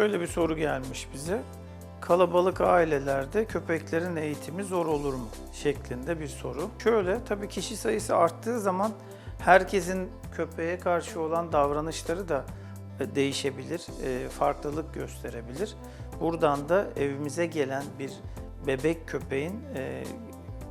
Şöyle bir soru gelmiş bize. Kalabalık ailelerde köpeklerin eğitimi zor olur mu? şeklinde bir soru. Şöyle tabii kişi sayısı arttığı zaman herkesin köpeğe karşı olan davranışları da e, değişebilir, e, farklılık gösterebilir. Buradan da evimize gelen bir bebek köpeğin e,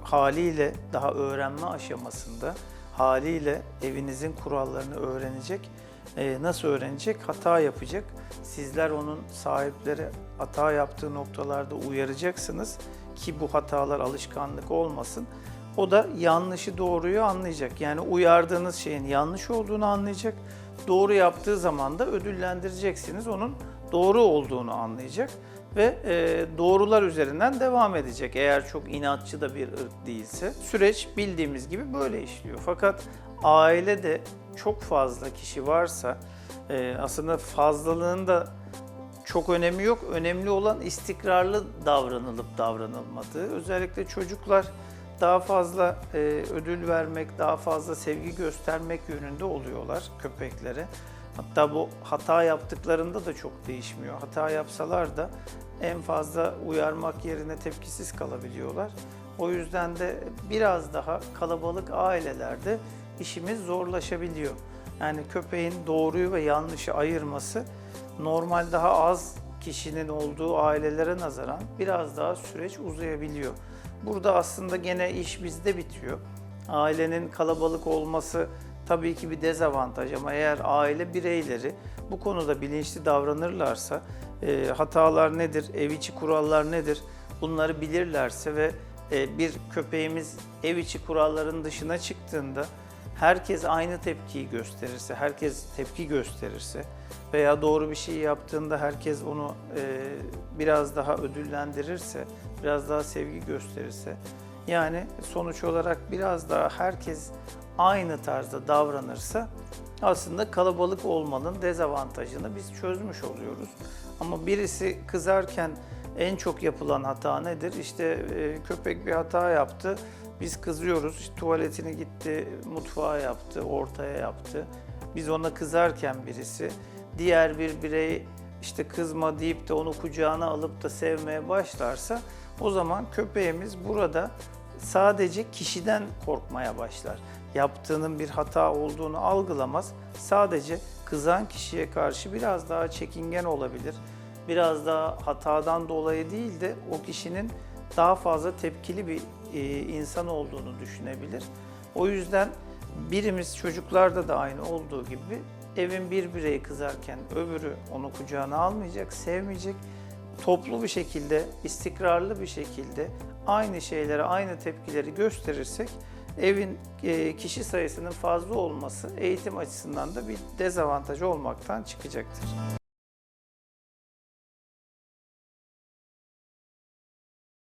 haliyle daha öğrenme aşamasında, haliyle evinizin kurallarını öğrenecek. E, nasıl öğrenecek? Hata yapacak. Sizler onun sahipleri hata yaptığı noktalarda uyaracaksınız ki bu hatalar alışkanlık olmasın. O da yanlışı doğruyu anlayacak. Yani uyardığınız şeyin yanlış olduğunu anlayacak. Doğru yaptığı zaman da ödüllendireceksiniz. Onun doğru olduğunu anlayacak ve e, doğrular üzerinden devam edecek. Eğer çok inatçı da bir ırk değilse. Süreç bildiğimiz gibi böyle işliyor. Fakat ailede çok fazla kişi varsa e, aslında fazlalığın da çok önemi yok. Önemli olan istikrarlı davranılıp davranılmadığı. Özellikle çocuklar daha fazla e, ödül vermek, daha fazla sevgi göstermek yönünde oluyorlar köpeklere. Hatta bu hata yaptıklarında da çok değişmiyor. Hata yapsalar da en fazla uyarmak yerine tepkisiz kalabiliyorlar. O yüzden de biraz daha kalabalık ailelerde işimiz zorlaşabiliyor. Yani köpeğin doğruyu ve yanlışı ayırması normal daha az kişinin olduğu ailelere nazaran biraz daha süreç uzayabiliyor. Burada aslında gene iş bizde bitiyor. Ailenin kalabalık olması tabii ki bir dezavantaj ama eğer aile bireyleri bu konuda bilinçli davranırlarsa e, hatalar nedir, ev içi kurallar nedir bunları bilirlerse ve e, bir köpeğimiz ev içi kuralların dışına çıktığında herkes aynı tepkiyi gösterirse, herkes tepki gösterirse veya doğru bir şey yaptığında herkes onu e, biraz daha ödüllendirirse, biraz daha sevgi gösterirse, yani sonuç olarak biraz daha herkes aynı tarzda davranırsa aslında kalabalık olmanın dezavantajını biz çözmüş oluyoruz. Ama birisi kızarken en çok yapılan hata nedir? İşte e, köpek bir hata yaptı, biz kızıyoruz. İşte tuvaletini gitti, mutfağa yaptı, ortaya yaptı. Biz ona kızarken birisi, diğer bir birey işte kızma deyip de onu kucağına alıp da sevmeye başlarsa o zaman köpeğimiz burada sadece kişiden korkmaya başlar. Yaptığının bir hata olduğunu algılamaz. Sadece kızan kişiye karşı biraz daha çekingen olabilir. Biraz daha hatadan dolayı değil de o kişinin daha fazla tepkili bir e, insan olduğunu düşünebilir. O yüzden birimiz çocuklarda da aynı olduğu gibi evin bir bireyi kızarken öbürü onu kucağına almayacak, sevmeyecek. Toplu bir şekilde, istikrarlı bir şekilde aynı şeylere, aynı tepkileri gösterirsek evin e, kişi sayısının fazla olması eğitim açısından da bir dezavantaj olmaktan çıkacaktır.